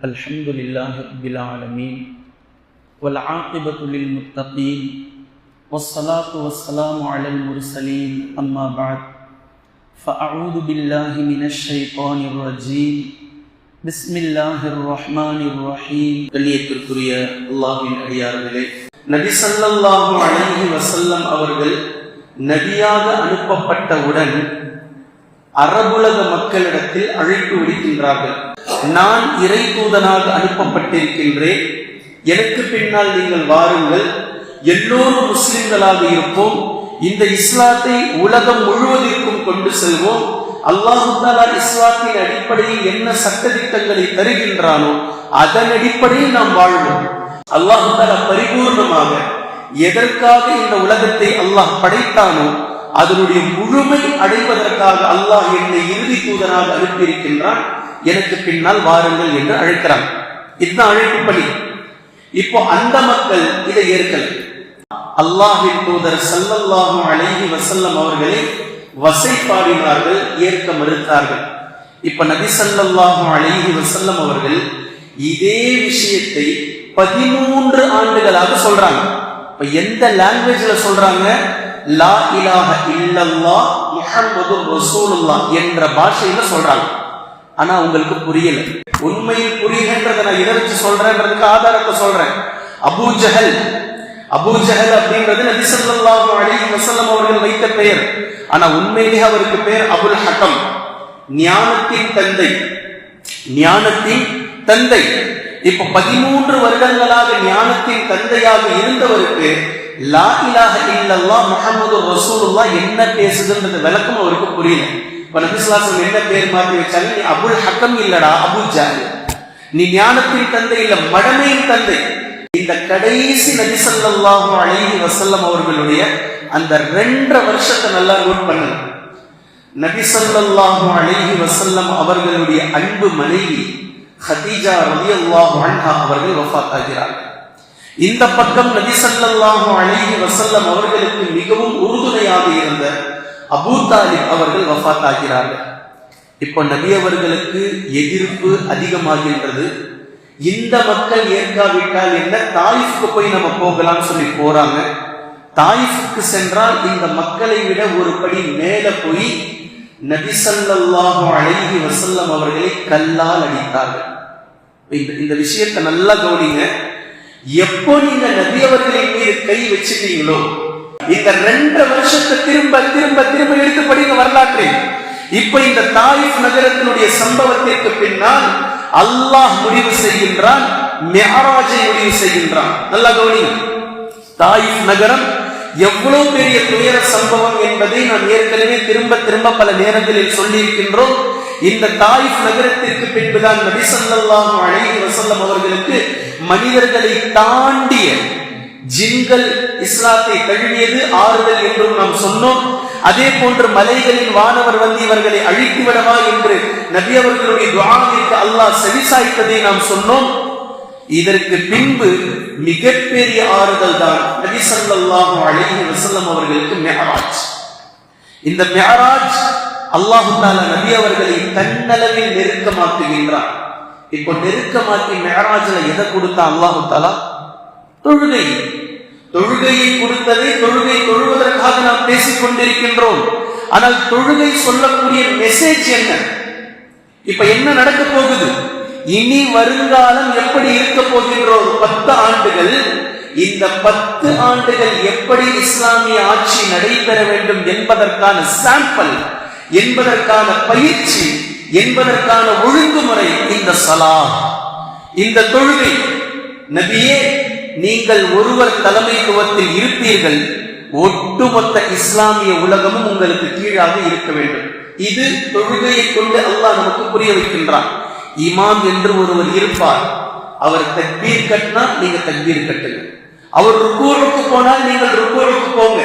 الحمد لله رب العالمين والعاقبة للمتقين والصلاة والسلام على المرسلين أما بعد فأعوذ بالله من الشيطان الرجيم بسم الله الرحمن الرحيم கண்ணியத்திற்குரிய அல்லாஹ்வின் அடியார்களே நபி ஸல்லல்லாஹு அலைஹி வஸல்லம் அவர்கள் நபியாக அனுப்பப்பட்டவுடன் அரபுலக மக்களிடத்தில் அழைப்பு விடுக்கின்றார்கள் நான் இறை தூதனாக அனுப்பப்பட்டிருக்கின்றேன். எனக்கு பின்னால் நீங்கள் வாருங்கள். எல்லோரும் முஸ்லிம்களாக இருப்போம். இந்த இஸ்லாத்தை உலகம் முழுவதற்கும் கொண்டு செல்வோம். அல்லாஹுத்தாலா இஸ்லாத்தின் அடிப்படையில் என்ன சட்டதிட்டங்களை தருகின்றானோ அதன் அடிப்படையில் நாம் வாழ்வோம். அல்லாஹுத்தாலா பரிபூர்ணமாக எதற்காக இந்த உலகத்தை அல்லாஹ் படைத்தானோ அதனுடைய முழுமை அடைவதற்காக அல்லாஹ் என்னை இறுதி தூதனாக அனுப்பியிருக்கின்றான். எனக்கு பின்னால் வாருங்கள் என்று அழைக்கிறாங்க இதுதான் அழைப்பு பணி. இப்போ அந்த மக்கள் இதை ஏற்கல. அல்லாஹின் தூதர் சல்லல்லாஹும் அழகி வசல்லம் அவர்களை வசைப்பாடினார்கள் ஏற்க மறுத்தார்கள். இப்ப நபி சல்லல்லாஹு அழகி வசல்லம் அவர்கள் இதே விஷயத்தை பதிமூன்று ஆண்டுகளாக சொல்றாங்க. இப்ப எந்த லாங்குவேஜ்ல சொல்றாங்க? லா இலாஹ இல்லல்லா முஹம்மது ரசூலுல்லாஹ் என்ற பாஷையில சொல்றாங்க. ஆனா உங்களுக்கு புரியல. உண்மையில் புரியுகின்றத நான் இதை வச்சு சொல்றேன்றதுக்கு ஆதாரத்தை சொல்றேன். அபூ ஜஹல். அபூ ஜஹல் அப்படின்றது நபி ஸல்லல்லாஹு அலி வசல்லம் அவர்கள் வைத்த பெயர். ஆனா உண்மையிலேயே அவருக்கு பெயர் அபுல் ஹக்கம் ஞானத்தின் தந்தை. ஞானத்தின் தந்தை. இப்ப பதிமூன்று வருடங்களாக ஞானத்தின் தந்தையாக இருந்தவருக்கு லா இலாஹ இல்லல்லாஹ் முஹம்மது ரசூலுல்லாஹ் என்ன பேசுதுன்றது விளக்கம் அவருக்கு புரியல. இப்ப நபிசுவாசம் என்ன பேர் மாற்றி வச்சாலும் நீ அபுல் ஹக்கம் இல்லடா அபு ஜாலி நீ ஞானத்தின் தந்தை இல்ல மடமையின் தந்தை. இந்த கடைசி நபிசல்லாஹும் அழகி வசல்லம் அவர்களுடைய அந்த ரெண்டரை வருஷத்தை நல்லா நோட் பண்ணுங்க. நபிசல்லாஹும் அழகி வசல்லம் அவர்களுடைய அன்பு மனைவி ஹதீஜா ரவி அன்ஹா அவர்கள் வஃபாத் ஆகிறார்கள் இந்த பக்கம் நபிசல்லாஹும் அழகி வசல்லம் அவர்களுக்கு மிகவும் உறுதுணையாக இருந்த அபூ தாலிப் அவர்கள் வஃத் ஆகிறார்கள் இப்போ நபி அவர்களுக்கு எதிர்ப்பு அதிகமாகின்றது. இந்த மக்கள் ஏற்காவிட்டால் என்ன? தாயிஃப்க்கு போய் நம்ம போகலாம்னு சொல்லி போறாங்க. தாயிஃப்க்கு சென்றால் இந்த மக்களை விட ஒரு படி மேல போய் நபி அழகி வசல்லம் அவர்களை கல்லால் அடித்தார்கள். இந்த இந்த விஷயத்தை நல்லா கவனிங்க. எப்போ நீங்க நபி அவர்களின் மீது கை வச்சுட்டீங்களோ இந்த ரெண்டு வருஷத்தை திரும்ப திரும்ப திரும்ப எடுத்து படிங்க வரலாற்றில் இப்ப இந்த தாயிஃப் நகரத்தினுடைய சம்பவத்திற்கு பின்னால் அல்லாஹ் முடிவு செய்கின்றான் மெஹராஜை முடிவு செய்கின்றான். நல்லா கவனி தாயிஃப் நகரம் எவ்வளவு பெரிய துயர சம்பவம் என்பதை நாம் ஏற்கனவே திரும்ப திரும்ப பல நேரங்களில் சொல்லியிருக்கின்றோம். இந்த தாயிஃப் நகரத்திற்கு பின்புதான் நபி ஸல்லல்லாஹு அலைஹி வஸல்லம் அவர்களுக்கு மனிதர்களை தாண்டிய ஜின்கள் இஸ்லாத்தை தழுவியது ஆறுதல் என்றும் நாம் சொன்னோம். அதே போன்று மலைகளில் வானவர் வந்து இவர்களை அழித்து விடவா என்று நபி அவர்களுடைய துவாவிற்கு அல்லாஹ் செவிசாய்த்ததை நாம் சொன்னோம். இதற்கு பின்பு மிகப்பெரிய ஆறுதல் தான் நபி சல்லாஹு அழகி வசல்லம் அவர்களுக்கு மெஹராஜ். இந்த மெஹராஜ் அல்லாஹு நபி அவர்களை தன்னளவில் நெருக்கமாக்குகின்றார் இப்போ நெருக்கமாக்கி மெஹராஜில் எதை கொடுத்தா அல்லாஹு தாலா தொழுகை. தொழுகையை கொடுத்ததை தொழுகை தொழுவதற்காக நாம் பேசிக் கொண்டிருக்கின்றோம். ஆனால் தொழுகை சொல்லக்கூடிய மெசேஜ் என்ன? இப்ப என்ன நடக்க போகுது? இனி வருங்காலம் எப்படி இருக்க போகின்றோம் பத்து ஆண்டுகள் இந்த பத்து ஆண்டுகள் எப்படி இஸ்லாமிய ஆட்சி நடைபெற வேண்டும் என்பதற்கான சாம்பிள் என்பதற்கான பயிற்சி என்பதற்கான ஒழுங்குமுறை இந்த சலா. இந்த தொழுகை நபியே நீங்கள் ஒருவர் தலைமைத்துவத்தில் இருப்பீர்கள் ஒட்டுமொத்த இஸ்லாமிய உலகமும் உங்களுக்கு கீழாக இருக்க வேண்டும். இது தொழுகையை கொண்டு அல்லாஹ் நமக்கு புரிய வைக்கின்றான். இமாம் என்று ஒருவர் இருப்பார். அவர் தக்பீர் கட்டினா நீங்க தக்பீர் கட்டுங்க. அவர் ருக்கூருக்கு போனால் நீங்கள் ருக்கூருக்கு போங்க.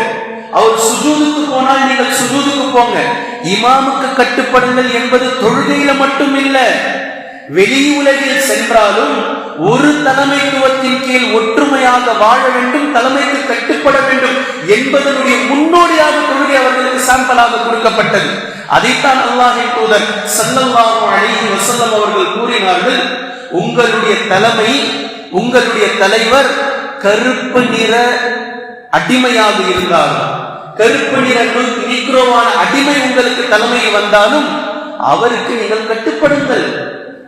அவர் சுஜூதுக்கு போனால் நீங்கள் சுஜூதுக்கு போங்க. இமாமுக்கு கட்டுப்படுங்கள் என்பது தொழுகையில மட்டும் இல்ல வெளி உலகில் சென்றாலும் ஒரு தலைமைத்துவத்தின் கீழ் ஒற்றுமையாக வாழ வேண்டும் தலைமைக்கு கட்டுப்பட வேண்டும் என்பதனுடைய முன்னோடியாக தொழுகை அவர்களுக்கு சாம்பலாக கொடுக்கப்பட்டது. அதைத்தான் அல்லாஹின் தூதர் சல்லல்லாஹு அலைஹி வஸல்லம் அவர்கள் கூறினார்கள் உங்களுடைய தலைமை உங்களுடைய தலைவர் கருப்பு நிற அடிமையாக இருந்தாலும் கருப்பு நிற நீக்ரோவான அடிமை உங்களுக்கு தலைமையில் வந்தாலும் அவருக்கு நீங்கள் கட்டுப்படுங்கள்.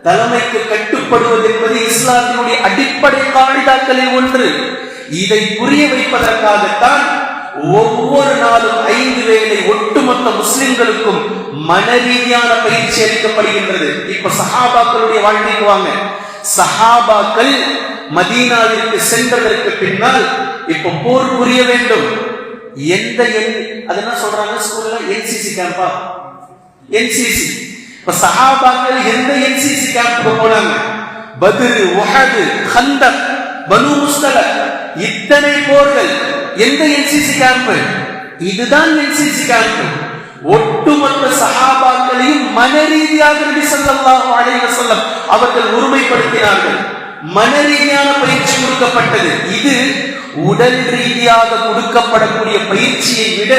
தலைமைக்கு கட்டுப்படுவது என்பது இஸ்லாத்தினுடைய அடிப்படை காணிதாக்களில் ஒன்று. இதை புரிய வைப்பதற்காகத்தான் ஒவ்வொரு நாளும் ஐந்து வேளை ஒட்டுமொத்த முஸ்லிம்களுக்கும் மன ரீதியான பயிற்சி அளிக்கப்படுகின்றது. இப்ப சஹாபாக்களுடைய வாழ்க்கைக்கு வாங்க. சஹாபாக்கள் மதீனாவிற்கு சென்றதற்கு பின்னால் இப்ப போர் புரிய வேண்டும். எந்த எண் அதெல்லாம் சொல்றாங்க? ஸ்கூல்ல என்சிசி கேம்பா? என்சிசி இப்ப சஹாபாக்கள் எந்த என்சிசி கேம்புக்கு போனாங்க? பதிரு உஹது ஹந்தக் பனு முஸ்தலக் இத்தனை போர்கள் எந்த என்சிசி கேம்ப் இதுதான் என்சிசி கேம்ப் ஒட்டுமொத்த சஹாபாக்களையும் மன ரீதியாக நபி ஸல்லல்லாஹு அலைஹி வஸல்லம் அவர்கள் ஒருமைப்படுத்தினார்கள் மன ரீதியான பயிற்சி கொடுக்கப்பட்டது. இது உடல் ரீதியாக கொடுக்கப்படக்கூடிய பயிற்சியை விட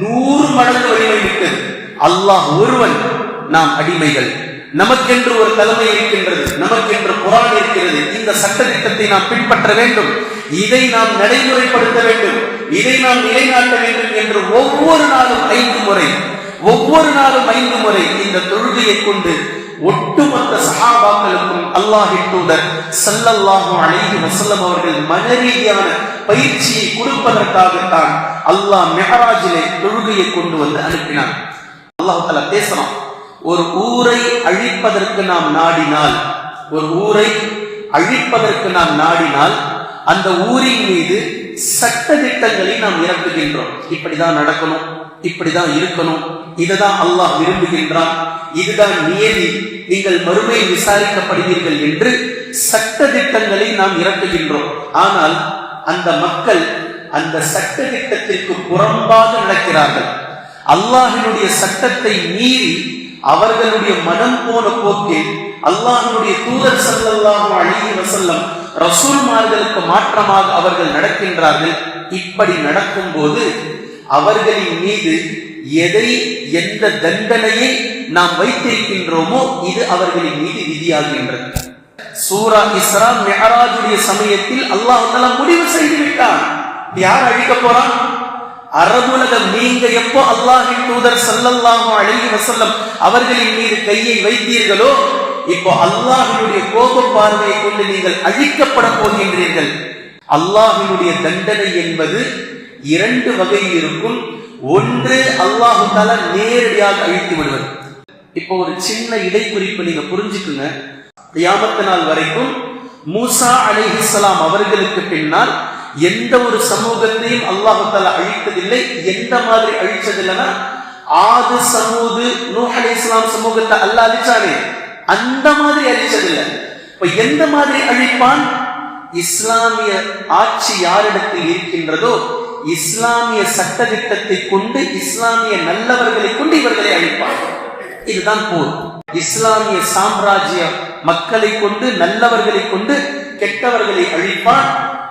நூறு மடங்கு வலிமை விட்டது அல்லாஹ் ஒருவன் நாம் அடிமைகள். நமக்கென்று ஒரு தலைமை இருக்கின்றது நமக்கென்று குரான் இருக்கிறது. இந்த சட்ட திட்டத்தை நாம் பின்பற்ற வேண்டும். இதை நாம் நடைமுறைப்படுத்த வேண்டும். இதை நாம் நிலைநாட்ட வேண்டும் என்று ஒவ்வொரு நாளும் ஐந்து முறை ஒவ்வொரு நாளும் ஐந்து முறை இந்த தொழுகையை கொண்டு ஒட்டுமொத்த சகாபாக்களுக்கும் அல்லாஹின் தூதர் ஸல்லல்லாஹு அலைஹி வசல்லம் அவர்கள் மனரீதியான பயிற்சியை கொடுப்பதற்காகத்தான் அல்லாஹ் மெஹராஜிலே தொழுகையை கொண்டு வந்து அனுப்பினார். அல்லாஹ் பேசலாம். ஒரு ஊரை அழிப்பதற்கு நாம் நாடினால் ஒரு ஊரை அழிப்பதற்கு நாம் நாடினால் அந்த ஊரின் மீது சட்ட திட்டங்களை நாம் இறக்குகின்றோம் இப்படிதான் நடக்கணும் இப்படிதான் இருக்கணும். இதுதான் அல்லாஹ் விரும்புகின்றான். இதுதான் நியதி நீங்கள் மறுமை விசாரிக்கப்படுவீர்கள் என்று சட்ட திட்டங்களை நாம் இறக்குகின்றோம் ஆனால் அந்த மக்கள் அந்த சட்ட திட்டத்திற்கு புறம்பாக நடக்கிறார்கள். அல்லாஹினுடைய சட்டத்தை மீறி அவர்களுடைய மனம் போன போக்கில் அல்லாஹனுடைய தூதர் ஸல்லல்லாஹு அலைஹி வசல்லம் ரசூல்மார்களுக்கு மாற்றமாக அவர்கள் நடக்கின்றார்கள். இப்படி நடக்கும்போது அவர்களின் மீது எதை எந்த தண்டனையை நாம் வைத்திருக்கின்றோமோ இது அவர்களின் மீது விதியாகின்றது. சூரா இஸ்ரா மெஹராஜுடைய சமயத்தில் அல்லாஹ் முடிவு செய்து விட்டான் யார் அழிக்க போறான்? அரபுலகம் நீங்க எப்போ அல்லாஹின் தூதர் ஸல்லல்லாஹு அழகி வசல்லம் அவர்களின் மீது கையை வைத்தீர்களோ இப்போ அல்லாஹினுடைய கோப பார்வையை கொண்டு நீங்கள் அழிக்கப்பட போகின்றீர்கள். அல்லாஹினுடைய தண்டனை என்பது இரண்டு வகையில் இருக்கும் ஒன்று அல்லாஹு தால நேரடியாக அழித்து விடுவது. இப்போ ஒரு சின்ன இடைக்குறிப்பு நீங்க புரிஞ்சுக்குங்க. யாமத்த நாள் வரைக்கும் மூசா அலிஹிஸ்லாம் அவர்களுக்கு பின்னால் எந்த ஒரு சமூகத்தையும் அல்லாஹால அழித்ததில்லை. எந்த மாதிரி அழிச்சதில்லைன்னா ஆது சமூது நூஹ் இஸ்லாம் சமூகத்தை அல்லாஹ் அழிச்சானே அந்த மாதிரி அழிச்சதில்லை. இப்ப எந்த மாதிரி அழிப்பான்? இஸ்லாமிய ஆட்சி யாரிடத்தில் இருக்கின்றதோ இஸ்லாமிய சட்ட திட்டத்தை கொண்டு இஸ்லாமிய நல்லவர்களை கொண்டு இவர்களை அழிப்பான். இதுதான் போர். இஸ்லாமிய சாம்ராஜ்ய மக்களை கொண்டு நல்லவர்களை கொண்டு கெட்டவர்களை அழிப்பான்.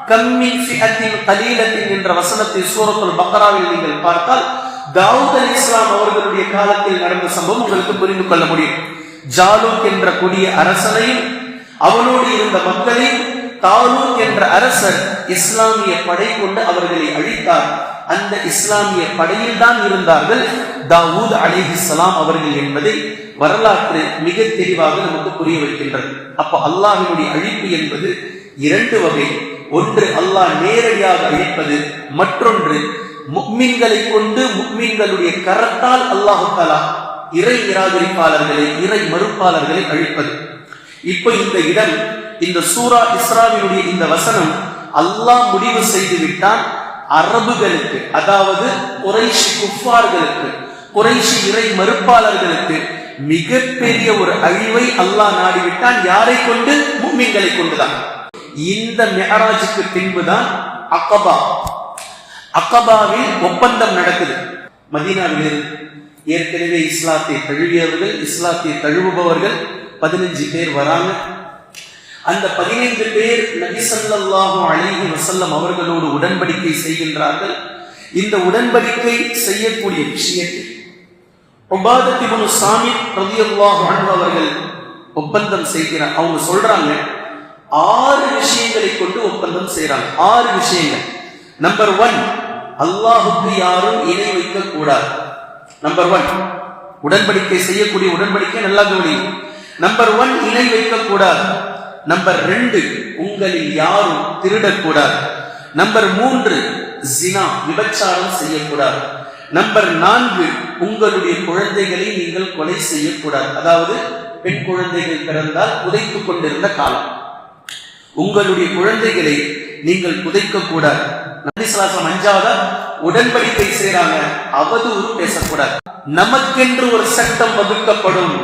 கம்மி ஃபிஅத்தின் கலீலத்தின் என்ற வசனத்தை சூரத்துல் பக்ராவில் நீங்கள் பார்த்தால் தாவூத் அலி இஸ்லாம் அவர்களுடைய காலத்தில் நடந்த சம்பவம் உங்களுக்கு புரிந்து கொள்ள முடியும். ஜாலூக் என்ற கொடிய அரசனையும் அவனோடு இருந்த மக்களையும் தாலூக் என்ற அரசர் இஸ்லாமிய படை கொண்டு அவர்களை அழித்தார். அந்த இஸ்லாமிய படையில் தான் இருந்தார்கள் தாவூத் அலிஹிஸ்லாம் அவர்கள் என்பதை வரலாற்று மிக தெளிவாக நமக்கு புரிய வைக்கின்றது. அப்போ அல்லாஹினுடைய அழிப்பு என்பது இரண்டு வகை. ஒன்று அல்லாஹ் நேரடியாக அழிப்பது மற்றொன்று முக்மீன்களை கொண்டு முக்மீன்களுடைய கரத்தால் அல்லாஹு தலா இறை நிராகரிப்பாளர்களை இறை மறுப்பாளர்களை அழிப்பது. இப்ப இந்த இடம் இந்த சூரா இஸ்ராவினுடைய இந்த வசனம் அல்லாஹ் முடிவு செய்து விட்டான் அரபுகளுக்கு அதாவது குறைஷி குஃபார்களுக்கு குறைஷி இறை மறுப்பாளர்களுக்கு மிகப்பெரிய ஒரு அழிவை அல்லாஹ் நாடிவிட்டான். யாரை கொண்டு? மும்மிங்களை கொண்டுதான். இந்த மெஹராஜுக்கு பின்புதான் அக்கபா. அக்கபாவில் ஒப்பந்தம் நடக்குது. மதீனாவில் ஏற்கனவே இஸ்லாத்தை தழுவியவர்கள் இஸ்லாத்தை தழுவுபவர்கள் பதினஞ்சு பேர் வராங்க. அந்த பதினைந்து பேர் நபிசல்லாஹு அழகி வசல்லம் அவர்களோடு உடன்படிக்கை செய்கின்றார்கள். இந்த உடன்படிக்கை செய்யக்கூடிய விஷயத்தில் உபாதத்திபுனு சாமி ரதியல்லாஹு அவர்கள் ஒப்பந்தம் செய்கிறார் அவங்க சொல்றாங்க ஆறு விஷயங்களை கொண்டு ஒப்பந்தம் செய்யறாங்க ஆறு விஷயங்கள். நம்பர் ஒன் அல்லாஹுக்கு யாரும் இணை வைக்க கூடாது. நம்பர் ஒன் உடன்படிக்கை செய்யக்கூடிய உடன்படிக்கை நல்லா கவனி நம்பர் ஒன் இணை வைக்க கூடாது. நம்பர் ரெண்டு உங்களில் யாரும் திருடக்கூடாது நம்பர் மூன்று ஜினா விபச்சாரம் செய்யக்கூடாது. நம்பர் நான்கு உங்களுடைய குழந்தைகளை நீங்கள் கொலை செய்யக்கூடாது. அதாவது பெண் குழந்தைகள் பிறந்தால் உதைத்துக் கொண்டிருந்த காலம். உங்களுடைய குழந்தைகளை நீங்கள் புதைக்க கூடாது நபிசலாசம் அஞ்சாவத? உடன்படிக்கை செய்யறாங்க அவதூறு பேசக்கூடாது. நமக்கென்று ஒரு சட்டம் வகுக்கப்படும்.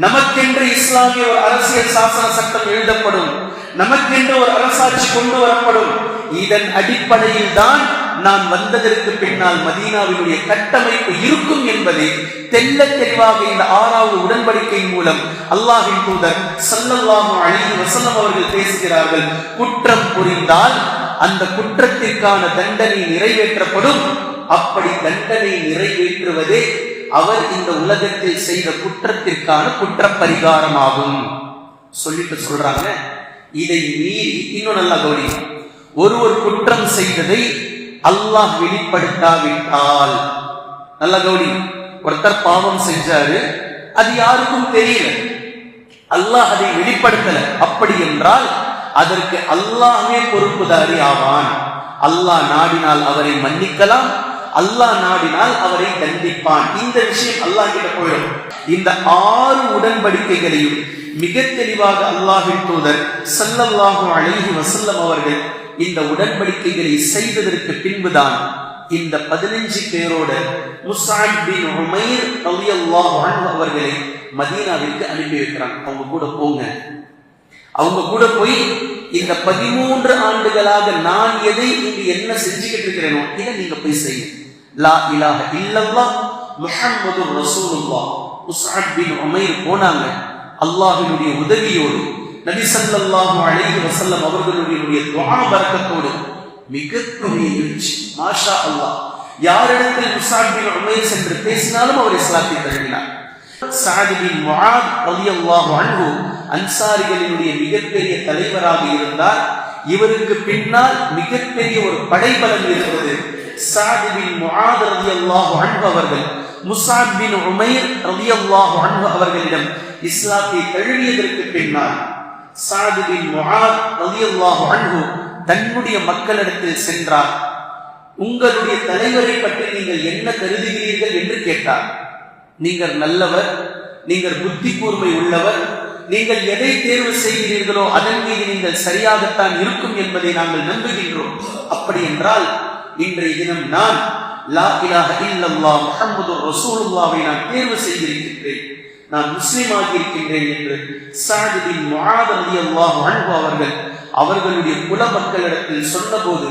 நமக்கென்று இஸ்லாமிய ஒரு அரசியல் சாசன சட்டம் எழுதப்படும். நமக்கென்று ஒரு அரசாட்சி கொண்டு வரப்படும். இதன் அடிப்படையில் தான் நான் வந்ததற்கு பின்னால் மதீனாவினுடைய கட்டமைப்பு இருக்கும் என்பதை தெல்ல தெளிவாக இந்த ஆறாவது உடன்படிக்கை மூலம் அல்லாஹின் தூதர் சல்லல்லாஹு அலைஹி வஸல்லம் அவர்கள் பேசுகிறார்கள். குற்றம் புரிந்தால் அந்த குற்றத்திற்கான தண்டனை நிறைவேற்றப்படும். அப்படி தண்டனை நிறைவேற்றுவதே அவர் இந்த உலகத்தில் செய்த குற்றத்திற்கான குற்ற பரிகாரமாகும் சொல்லிட்டு சொல்றாங்க. இதை மீறி இன்னும் நல்லா கவனி ஒரு ஒரு குற்றம் செய்ததை அல்லாஹ் வெளிப்படுத்தாவிட்டால். நல்ல கௌடி ஒருத்தர் பாவம் செஞ்சாரு அது யாருக்கும் தெரியல. அல்லாஹ் அதை வெளிப்படுத்தல. அப்படி என்றால் அதற்கு அல்லாஹே பொறுப்புதாரி ஆவான். அல்லாஹ் நாடினால் அவரை மன்னிக்கலாம் அல்லாஹ் நாடினால் அவரை தண்டிப்பான். இந்த விஷயம் அல்லாஹ் கிட்ட போயிடும். இந்த ஆறு உடன்படிக்கைகளையும் மிக தெளிவாக அல்லாஹின் தூதர் சல்லல்லாஹு அழகி வசல்லம் அவர்கள் இந்த உடன்படிக்கைகளை செய்ததற்கு பின்புதான் இந்த பதினஞ்சு பேரோட முசாத் உமைர் ரலியல்லாஹு அவர்களை மதீனாவிற்கு அனுப்பி வைக்கிறாங்க. அவங்க கூட போங்க. அவங்க கூட போய் இந்த பதிமூன்று ஆண்டுகளாக நான் எதை இங்கு என்ன செஞ்சுக்கிட்டு இருக்கிறேனோ இதை நீங்க போய் செய்ய லா இலாக இல்லல்லாஹ் முஹம்மது ரசூலுல்லா முஸ்அப் பின் உமைர் போனாங்க. அல்லாஹினுடைய உதவியோடு நபி அழகி வசல்லம் அவர்களுடைய துவா பரக்கத்தோடு மிகப்பெரிய எழுச்சி. மாஷா அல்லாஹ் யாரிடத்தில் முசாபின் பின் சென்று பேசினாலும் அவர் இஸ்லாத்தை தழுவினார். சாதிபின் பின் முஆத் ரலியல்லாஹு அன்ஹு அன்சாரிகளினுடைய மிகப்பெரிய தலைவராக இருந்தார். இவருக்கு பின்னால் மிகப்பெரிய ஒரு படைபலம் இருந்தது. சாதிபின் முஆத் ரலியல்லாஹு அன்ஹு அவர்கள். முசாப் பின் உமைர் ரலியல்லாஹு அன்ஹு அவர்களிடம் இஸ்லாத்தை தழுவியதற்கு பின்னால் சாது தன்னுடைய மக்களிடத்தில் சென்றார். உங்களுடைய தலைவரை பற்றி நீங்கள் என்ன கருதுகிறீர்கள் என்று கேட்டார். நீங்கள் நல்லவர் நீங்கள் புத்தி கூர்மை உள்ளவர் நீங்கள் எதை தேர்வு செய்கிறீர்களோ அதன் மீது நீங்கள் சரியாகத்தான் இருக்கும் என்பதை நாங்கள் நம்புகின்றோம். அப்படி என்றால் இன்றைய தினம் நான் லா இலாஹ இல்லல்லாஹ் முஹம்மது ரசூலுல்லாவை நான் தேர்வு செய்திருக்கின்றேன். நான் முஸ்லீம் ஆகியிருக்கின்றேன் என்று சாது பின் அல்லாஹ் அன்பு அவர்கள் அவர்களுடைய குல மக்களிடத்தில் சொன்னபோது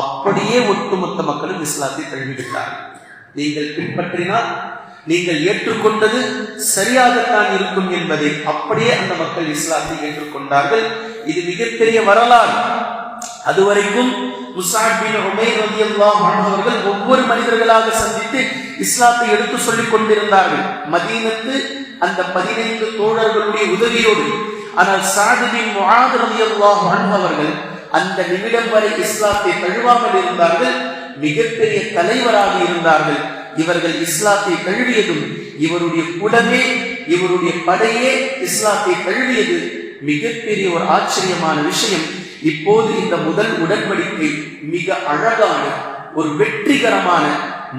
அப்படியே ஒட்டுமொத்த மக்களும் இஸ்லாத்தை தழுவிவிட்டார் நீங்கள் பின்பற்றினால் நீங்கள் ஏற்றுக்கொண்டது சரியாகத்தான் இருக்கும் என்பதை அப்படியே அந்த மக்கள் இஸ்லாத்தை ஏற்றுக்கொண்டார்கள். இது மிகப்பெரிய வரலாறு. அதுவரைக்கும் அவர்கள் ஒவ்வொரு மனிதர்களாக சந்தித்து இஸ்லாத்தை எடுத்து சொல்லிக் கொண்டிருந்தார்கள். மதீனத்து அந்த பதினைந்து தோழர்களுடைய உதவியோடு ஆனால் சாது பின் முஆத் ரலியல்லாஹு அவர்கள் அந்த நிமிடம் வரை இஸ்லாத்தை தழுவாமல் இருந்தார்கள் மிகப்பெரிய தலைவராக இருந்தார்கள். இவர்கள் இஸ்லாத்தை கழுவியதும் இவருடைய குடமே இவருடைய படையே இஸ்லாத்தை கழுவியது மிகப்பெரிய ஒரு ஆச்சரியமான விஷயம். இப்போது இந்த முதல் உடன்படிக்கை மிக அழகான ஒரு வெற்றிகரமான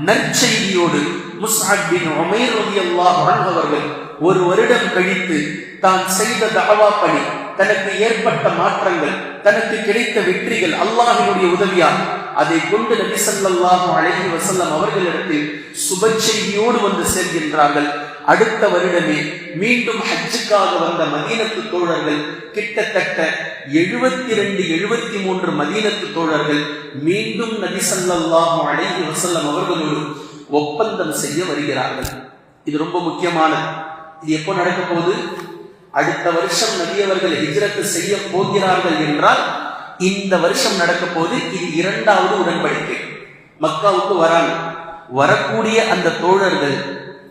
நற்செய்தியோடு முஸ்அப் பின் உமைர் ரலியல்லாஹு அன்ஹு அவர்கள் ஒரு வருடம் கழித்து தான் செய்த தகவா பணி தனக்கு ஏற்பட்ட மாற்றங்கள் தனக்கு கிடைத்த வெற்றிகள் அல்லாஹினுடைய உதவியால் அதை கொண்டு நபி ஸல்லல்லாஹு அழகி வசல்லம் அவர்களிடத்தில் சுப செய்தியோடு வந்து சேர்கின்றார்கள். அடுத்த வருடமே மீண்டும் ஹஜ்ஜுக்காக வந்த மதீனத்து தோழர்கள் கிட்டத்தட்ட எழுபத்தி ரெண்டு எழுபத்தி மூன்று மதீனத்து தோழர்கள் மீண்டும் நபி ஸல்லல்லாஹு அழகி வசல்லம் அவர்களோடு ஒப்பந்தம் செய்ய வருகிறார்கள். இது ரொம்ப முக்கியமானது. இது எப்போ நடக்க போகுது? அடுத்த வருஷம் நபியவர்கள் ஹிஜ்ரத்து செய்ய போகிறார்கள் என்றால் இந்த வருஷம் நடக்க போது இது இரண்டாவது உடன்படிக்கை. மக்காவுக்கு வராங்க. வரக்கூடிய அந்த தோழர்கள்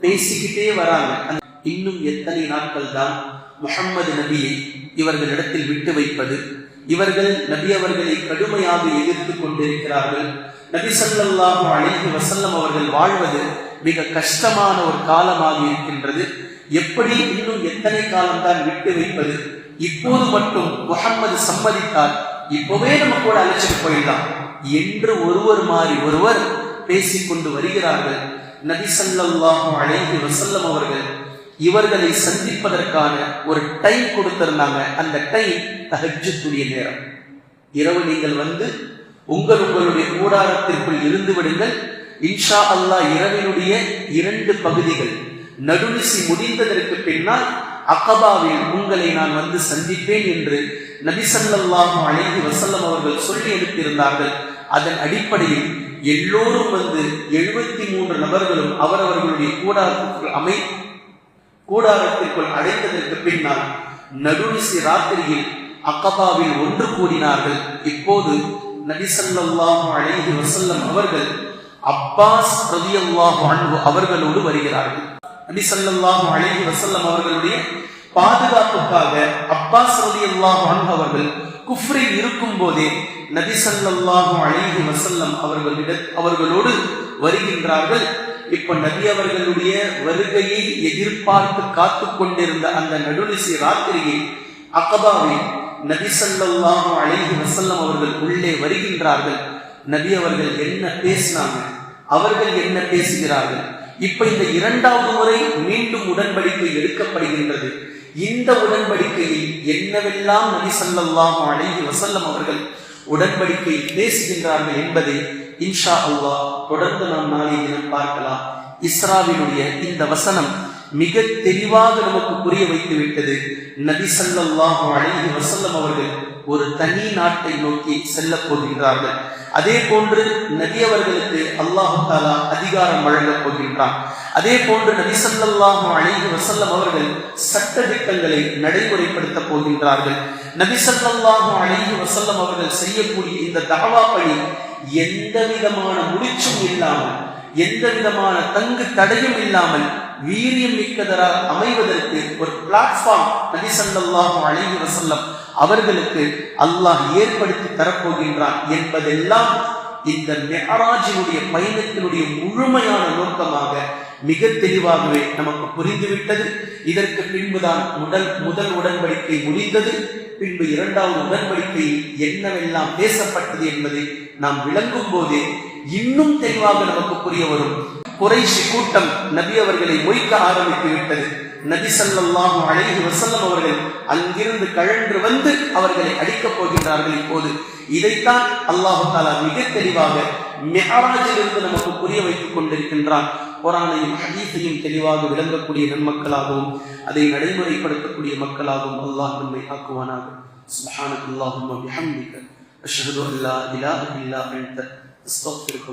பேசிக்கிட்டே வராங்க. இன்னும் எத்தனை நாட்கள் தான் முஹம்மது நபியை இவர்களிடத்தில் விட்டு வைப்பது? இவர்கள் நபி அவர்களை கடுமையாக எதிர்த்து கொண்டிருக்கிறார்கள். நபி ஸல்லல்லாஹு அலைஹி வசல்லம் அவர்கள் வாழ்வது மிக கஷ்டமான ஒரு காலமாக இருக்கின்றது. எப்படி இன்னும் எத்தனை காலம்தான் விட்டு வைப்பது? இப்போது மட்டும் முகம்மது சம்மதித்தால் இப்பவே நம்ம கூட அழைச்சிட்டு போயிடலாம். என்று ஒருவர் மாறி ஒருவர் பேசிக்கொண்டு வருகிறார்கள். நபி ஸல்லல்லாஹு வசல்லம் அவர்கள் இவர்களை சந்திப்பதற்கான ஒரு டைம் கொடுத்திருந்தாங்க. அந்த டைம் தகஜத்துடைய நேரம். இரவு நீங்கள் வந்து உங்கள் உங்களுடைய கூடாரத்திற்குள் இருந்து விடுங்கள். இன்ஷா அல்லாஹ் இரவினுடைய இரண்டு பகுதிகள் நடுநிசி முடிந்ததற்கு பின்னால் அகபாவில் உங்களை நான் வந்து சந்திப்பேன் என்று நபிசல்லாஹு அலைஹி வசல்லம் அவர்கள் சொல்லி அனுப்பியிருந்தார்கள். அதன் அடிப்படையில் எல்லோரும் வந்து எழுபத்தி மூன்று நபர்களும் அவரவர்களுடைய கூடாரத்திற்குள் அமை கூடாரத்திற்குள் அடைந்ததற்கு பின்னால் நடுநிசி ராத்திரியில் அக்கபாவில் ஒன்று கூடினார்கள். இப்போது நபிசல்லாஹு அலைஹி வசல்லம் அவர்கள் அப்பாஸ் ரலியல்லாஹு அன்பு அவர்களோடு வருகிறார்கள். நபி ஸல்லல்லாஹு வசல்லம் அவர்களுடைய பாதுகாப்புக்காக அப்பாஸ் அலி அன்ஹு அவர்கள் குஃப்ரில் இருக்கும் போதே நபி ஸல்லல்லாஹு வசல்லம் அவர்களிட அவர்களோடு வருகின்றார்கள். இப்ப நபி அவர்களுடைய வருகையை எதிர்பார்த்து காத்து கொண்டிருந்த அந்த நடுநிசி ராத்திரியை அகபாவில் நபி ஸல்லல்லாஹு அலைஹி வசல்லம் அவர்கள் உள்ளே வருகின்றார்கள். நபி அவர்கள் என்ன பேசினாங்க? அவர்கள் என்ன பேசுகிறார்கள்? இப்ப இந்த இரண்டாவது முறை மீண்டும் உடன்படிக்கை எடுக்கப்படுகின்றது. இந்த உடன்படிக்கையில் என்னவெல்லாம் நபி ஸல்லல்லாஹு அலைஹி வசல்லம் அவர்கள் உடன்படிக்கை பேசுகின்றார்கள் என்பதை இன்ஷா அல்லா தொடர்ந்து நாம் நாளை தினம் பார்க்கலாம். இஸ்ராவினுடைய இந்த வசனம் மிக தெளிவாக நமக்கு புரிய வைத்து விட்டது. நபி சல்லாஹ் அலைஹி வசல்லம் அவர்கள் ஒரு தனி நாட்டை நோக்கி செல்ல போகின்றார்கள். அதே போன்று நபி அவர்களுக்கு அல்லாஹு தாலா அதிகாரம் வழங்கப் போகின்றான். அதே போன்று நபி சல்லாஹு அலிஹி வசல்லம் அவர்கள் சட்ட திட்டங்களை நடைமுறைப்படுத்த போகின்றார்கள். நபி சல்லாஹு அலிஹி வசல்லம் அவர்கள் செய்யக்கூடிய இந்த தகவா பணி எந்த விதமான முடிச்சும் இல்லாமல் எந்த விதமான தங்கு தடையும் இல்லாமல் வீரியம் மிக்கதராக அமைவதற்கு ஒரு பிளாட்ஃபார்ம் நபி ஸல்லல்லாஹு அலைஹி அவர்களுக்கு அல்லாஹ் ஏற்படுத்தி தரப்போகின்றான் என்பதெல்லாம் இந்த மெஹராஜினுடைய பயணத்தினுடைய முழுமையான நோக்கமாக மிக தெளிவாகவே நமக்கு புரிந்துவிட்டது. இதற்கு பின்புதான் முதல் முதல் உடன்படிக்கை முடிந்தது. பின்பு இரண்டாவது உடன்படிக்கை என்னவெல்லாம் பேசப்பட்டது என்பதை நாம் விளங்கும் போதே இன்னும் தெளிவாக நமக்கு புரிய வரும். குறைஷி கூட்டம் நபி அவர்களை மொய்க்க ஆரம்பித்து விட்டது. நபி சல்லாஹு அழகி வசல்லம் அவர்கள் அங்கிருந்து கழன்று வந்து அவர்களை அடிக்கப் போகின்றார்கள் இப்போது. இதைத்தான் அல்லாஹு தாலா மிக தெளிவாக மெஹராஜிலிருந்து நமக்கு புரிய வைத்துக் கொண்டிருக்கின்றான். குரானையும் ஹதீஸையும் தெளிவாக விளங்கக்கூடிய நன்மக்களாகவும் அதை நடைமுறைப்படுத்தக்கூடிய மக்களாகவும் அல்லாஹ் நம்மை ஆக்குவானாக. சுப்ஹானக அல்லாஹும்ம அஷ்ஹது அன் லா இல்லா அன்த. அஸ்தக்ஃபிருக